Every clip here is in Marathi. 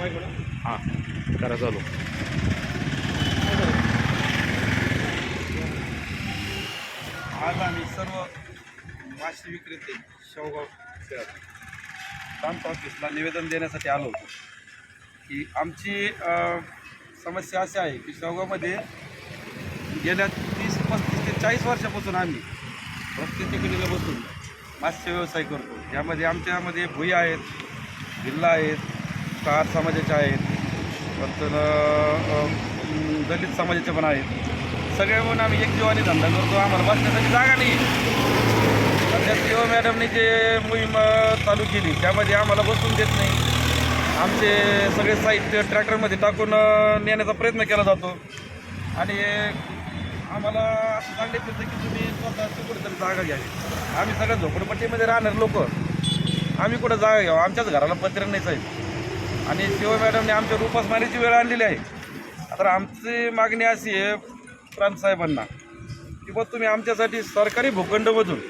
हां करा चालू. आज आम्ही सर्व मासे विक्रेते शेवगाव शहर प्रांत ऑफिसला निवेदन देण्यासाठी आलो होतो. की आमची समस्या अशी आहे की शेवगावमध्ये गेल्या तीस पस्तीस ते चाळीस वर्षापासून आम्ही रस्त्याच्या कडेला बसून मास्य व्यवसाय करतो. यामध्ये आमच्यामध्ये भुई आहेत भिल्ला आहेत कार समाजाचे आहेत नंतर दलित समाजाचे पण आहेत. सगळे म्हणून आम्ही एक जीवाने धंदा करतो आम्हाला बसण्यासाठी जागा नाही. सध्या सी ओ मॅडमने जे मोहीम चालू केली त्यामध्ये आम्हाला बसून देत नाही. आमचे सगळे साहित्य ट्रॅक्टरमध्ये टाकून नेण्याचा प्रयत्न केला जातो. आणि आम्हाला असं सांगण्यात येतं की तुम्ही स्वतःची कुठेतरी जागा घ्यावी आम्ही सगळ्या झोपडपट्टीमध्ये राहणार लोक. आम्ही कुठं जागा घ्यावं? आमच्याच घराला पत्र नाही साहेब आणि शिव मॅडमने आमच्या उपासमारीची वेळ आणलेली आहे. तर आमची मागणी अशी आहे प्रांतसाहेबांना की बघ तुम्ही आमच्यासाठी सरकारी भूखंडमधून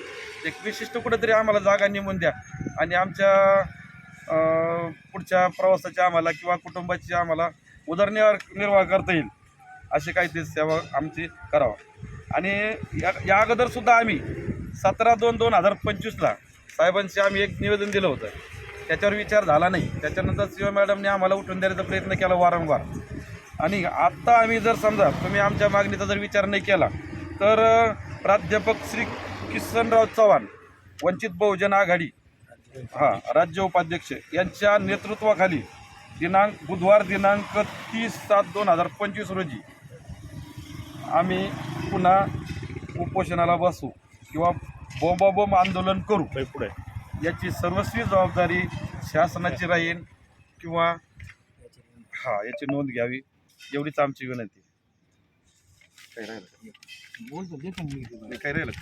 एक विशिष्ट कुठेतरी आम्हाला जागा नेमून द्या. आणि आमच्या पुढच्या प्रवासाची आम्हाला किंवा कुटुंबाची आम्हाला उदरनिर्वाह निर्वाह करता येईल अशी काहीतरी सेवा आमची करावा. आणि या या अगोदरसुद्धा आम्ही सतरा दोन दोन हजार पंचवीसला साहेबांशी आम्ही एक निवेदन दिलं होतं. त्याच्यावर विचार झाला नाही. त्याच्यानंतर शिव मॅडमने आम्हाला उठून देण्याचा प्रयत्न केला वारंवार. आणि आत्ता आम्ही जर समजा तुम्ही आमच्या मागणीचा जर विचार नाही केला तर प्राध्यापक श्री किसनराव चव्हाण वंचित बहुजन आघाडी हां राज्य उपाध्यक्ष यांच्या नेतृत्वाखाली दिनांक बुधवार दिनांक तीस सात दोन हजार पंचवीस रोजी आम्ही पुन्हा उपोषणाला बसू किंवा बोंबाबोंब आंदोलन करू. पुढे. याची सर्वस्वी जबाबदारी शासनाची राहील किंवा हा याची नोंद घ्यावी एवढीच आमची विनंती. काय राहिलं काय राहिलं